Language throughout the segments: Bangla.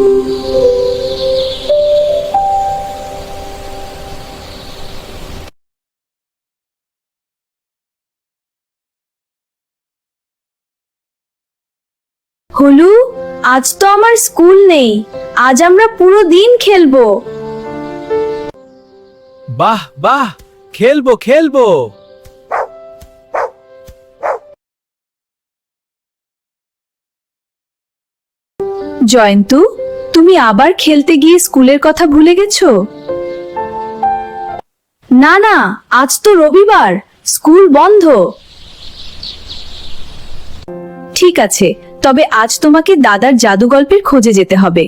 হলু আজ তো আমার স্কুল নেই। আজ আমরা পুরো দিন খেলব। বাহ বাহ খেলব খেলব। জয়ন্তু তুমি আবার খেলতে গিয়ে স্কুলের কথা ভুলে গেছো? না না, আজ তো রবিবার, স্কুল বন্ধ। ঠিক আছে, তবে আজ তোমাকে দাদার জাদুগল্পের খোঁজে যেতে হবে।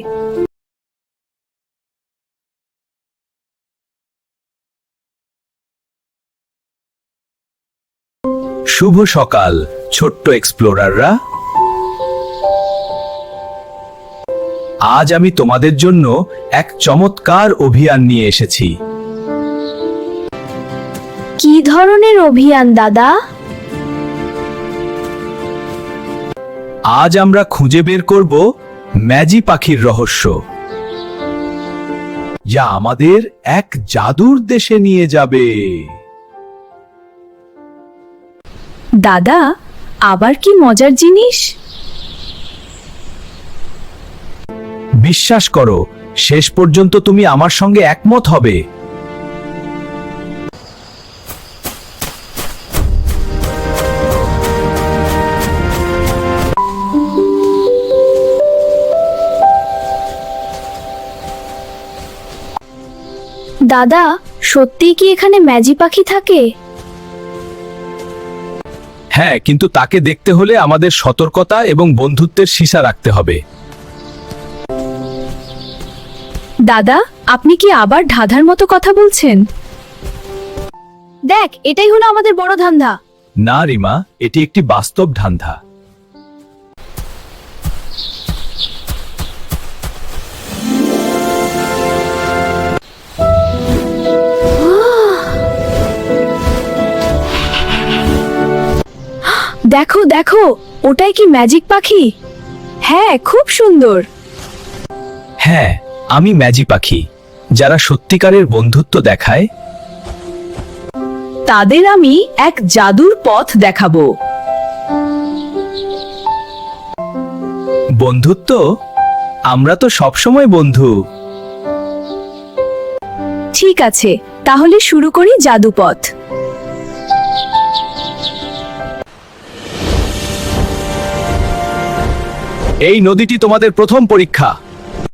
শুভ সকাল, ছোট্ট এক্সপ্লোরাররা। আজ আমি তোমাদের জন্য এক চমৎকার অভিযান নিয়ে এসেছি। কি ধরনের অভিযান দাদা? আজ আমরা খুঁজে বের করব ম্যাজি পাখির রহস্য। যা আমাদের এক জাদুর দেশে নিয়ে যাবে। দাদা আবার কি মজার জিনিস? বিশ্বাস করো শেষ পর্যন্ত তুমি আমার সঙ্গে একমত হবে। দাদা সত্যিই কি এখানে ম্যাজি পাখি থাকে? হ্যাঁ কিন্তু তাকে দেখতে হলে আমাদের সতর্কতা এবং বন্ধুত্বের সীসা রাখতে হবে। দাদা আপনি কি আবার ধাঁধার মতো কথা বলছেন? দেখ এটাই হলো আমাদের বড় ধান্ধা না রিমা এটি একটি বাস্তব ধান্ধা দেখো দেখো ওটাই কি ম্যাজিক পাখি? হ্যাঁ খুব সুন্দর। হ্যাঁ আমি ম্যাজি পাখি যারা সত্যিকারের বন্ধুত্ব দেখায়। তাদের আমি এক জাদুর পথ দেখাবো। বন্ধুত্ব? আমরা তো সবসময় বন্ধু। ঠিক আছে তাহলে শুরু করি জাদুপথ এই নদীটি তোমাদের প্রথম পরীক্ষা।